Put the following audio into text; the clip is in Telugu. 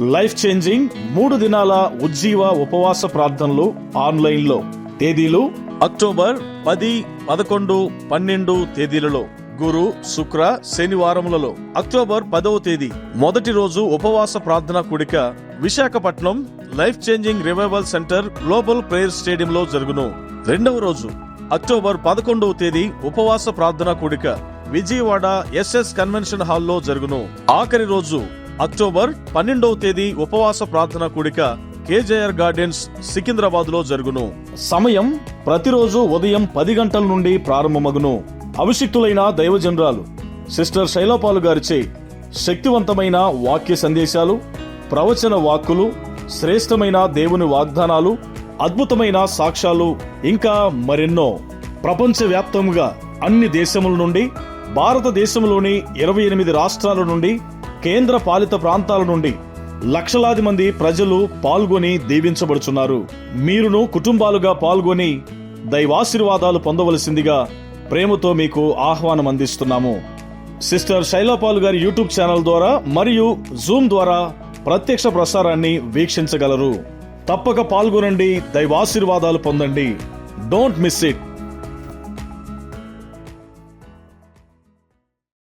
లైఫ్ చేంజింగ్ మూడు దినాల ఉజ్జీవ ఉపవాస ప్రార్థనలు ఆన్లైన్లో. తేదీలు అక్టోబర్ పది పదకొండు పన్నెండు తేదీలలో. గురు శుక్ర శనివారములలో. అక్టోబర్ పదవ తేదీ. మొదటి రోజు ఉపవాస ప్రార్థన కూడిక Visakhapatnam life changing revival centre global prayer స్టేడియంలో జరుగును. రెండవ రోజు అక్టోబర్ పదకొండవ తేదీ ఉపవాస ప్రార్థన కూడిక విజయవాడ ఎస్ఎస్ కన్వెన్షన్ హాల్లో జరుగును. ఆఖరి రోజు అక్టోబర్ పన్నెండవ తేదీ ఉపవాస ప్రార్థన కూడిక కేజేఆర్ గార్డెన్స్ సికింద్రాబాద్లో జరుగును. సమయం ప్రతిరోజు ఉదయం పది గంటల నుండి ప్రారంభమగును. అభిషిక్తులైన దైవజనరాలు సిస్టర్ శైలపాలు గారిచే శక్తివంతమైన వాక్య సందేశాలు ప్రవచన వాక్కులు శ్రేష్టమైన దేవుని వాగ్దానాలు అద్భుతమైన సాక్ష్యాలు ఇంకా మరెన్నో. ప్రపంచవ్యాప్తంగా అన్ని దేశముల నుండి భారతదేశంలోని ఇరవై ఎనిమిది రాష్ట్రాల నుండి కేంద్ర పాలిత ప్రాంతాల నుండి లక్షలాది మంది ప్రజలు పాల్గొని దీవించబడుచున్నారు. మీరును కుటుంబాలుగా పాల్గొని దైవాశీర్వాదాలు పొందవలసిందిగా ప్రేమతో మీకు ఆహ్వానం అందిస్తున్నాము. సిస్టర్ శైలాపాల్ గారి యూట్యూబ్ ఛానల్ ద్వారా మరియు జూమ్ ద్వారా ప్రత్యక్ష ప్రసారాన్ని వీక్షించగలరు. తప్పక పాల్గొనండి దైవాశీర్వాదాలు పొందండి. Don't miss it.